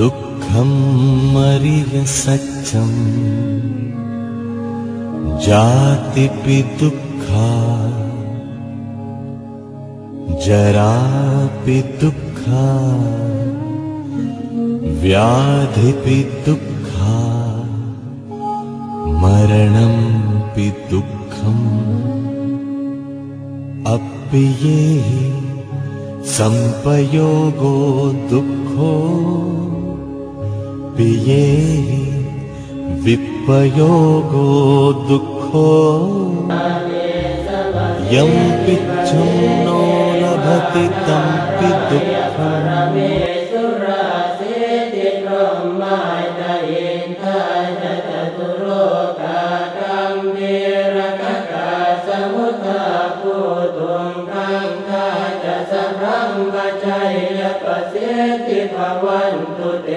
दुःखं मरिय सच्चम् जातिपि दुःखा जरापि दुःखा व्याधिपि दुःखा मरणंपि दुःखम् अप्यये सम्पयोगो दुःखो पिये विपयोगो दुःखो यं पिच्छं नो लभति तं पि दुःखम्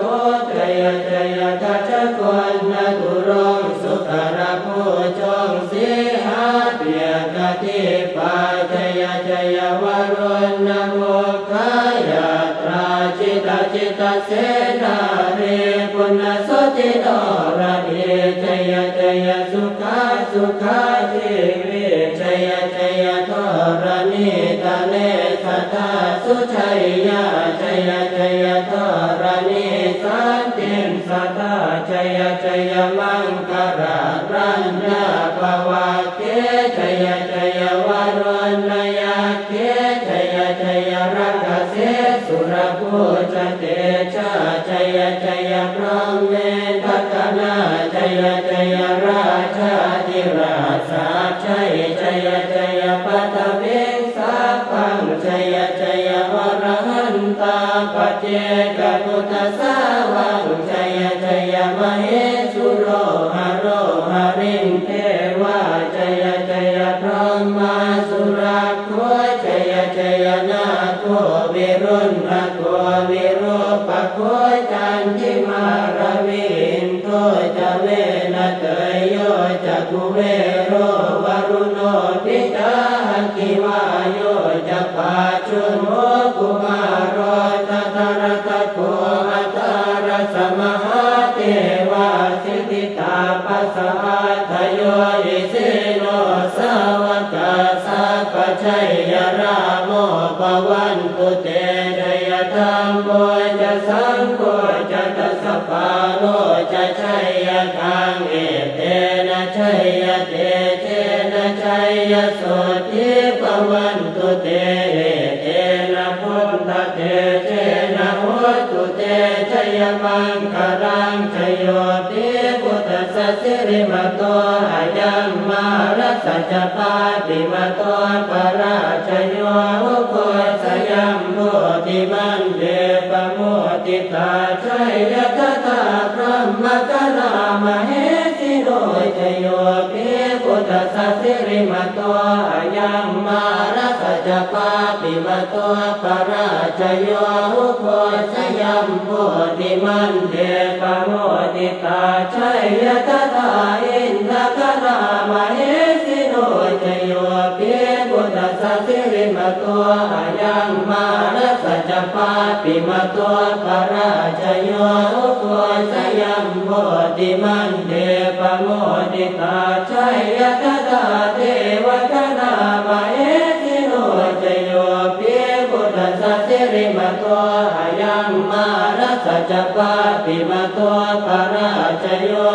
गो जय गो न गुरु सुख नो चे गा जय जय भगव न गो ये पुन सुचे जय जया सुखा सुखा जय जय तोरमे तने जय สันติสัตาชยชยมังกรารัญญาภวะเกชยชยวารณยาเกชยชยรักเสสุรภูชเตชาชยชย พระพุทธสาวาอุจยะจยะมเหสุโรหะโรหะริงเทวาจยะจยะพรหมาสุราคัวจยะจยะนาคัววิรุณหะคัววิโรปะคัจันทิมารวินโทจะเวนะเตยโยจะกุเวโรวรุโนทิตาหกิวาโยจะปาชุนโมกุมา धम्मो च सङ्को च दशपालो च चय गाङ्गे तेन चय ते चेन चय सोति भवन्तु ते तेन पुन्तते चेन होतु ते जय मङ्करां चयो ते बुध ससिरिमतो अयं मारस च पादिमतो पराचयो उको सयं เดปโมติตาไตรยะตาพระมกนามเหสิโนจโยเปกุตสัสิริมตัวยังมารัสจปาปิมตัวปราชโยหุโคสยัมโพติมันเดปโมติตาไตรยะตาเอ पापि मतो पराजयो स्वयं पाति मो पराचयो भोमेव तदा ददाये देवो जयो मतो हयं मानस च पापि मतो पराजयो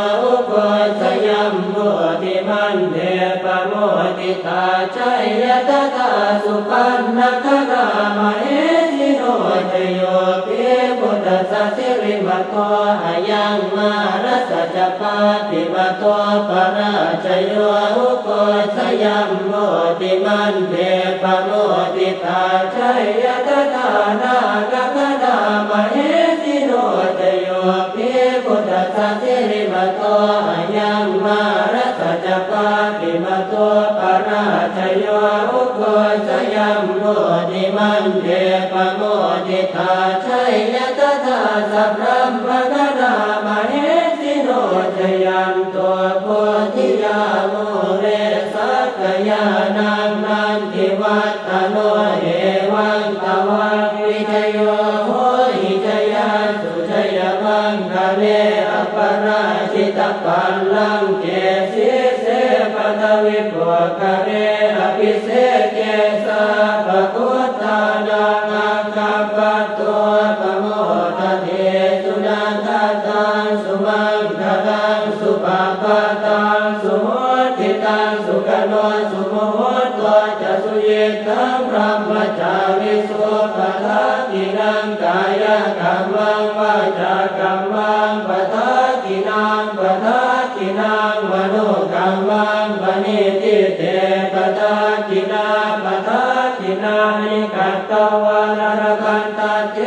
स्वयं मोदि मन्दे प्रमोदिता पराचयो प्रमोदिका ददाय ริโยเพียพุทธสัสิริมาโตอายังมารัสจปาติมาโตปราชโยอุโกสยัมโมติมันเทปโมติตาชัยยตตานากกนามเหสิโนจโยเพียพุทธสัสิริมาโตอายังมารัสจปาติมาโตปราชโยอุโกสยัมโมติมันเทปโม ติตาชัยยตตาสัพพัมปะกนามเหสิโนจยันตัวโพธิยาโมเรสักยานังนันติวัตโนเอวังตวังวิจโยโหหิจยาสุจยมังคะเลอปราชิตปัลลังเกสิเสปตวิปวคะเรอภิเสเกสะปะกุตตานัง ทะกินังกายกรรมังวาจากรรมังปะทะกินังปะทะกินังมโนกรรมังปณิติเตปะทะกินาปะทะกินานิกัตตวานรกันตาเจ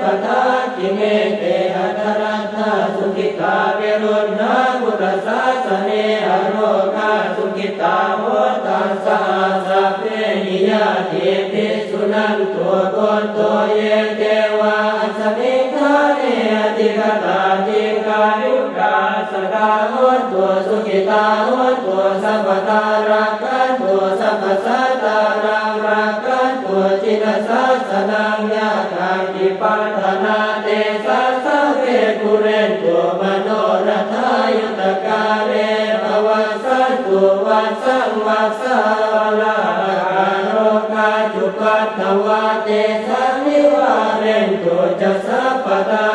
ปะทะกิเมเตอัตรัตถาสุขิตาเวรุณาพุทธศาสเนอโรคาสุขิตาโหตัสสะสัพเพหิยาเทติสุนันตัวโกน ตัวเยเทวาสมิงคาเนอติกตาติกายุกาสกาโหตัวสุขิตาโหตัวสัพพตารักกันตัวสัพพสัตตารังรักกันตัวจินสัสนังยาคังติปัฏฐานาเตสัสสะเวกุเรนตัวมโน निवारणसा पता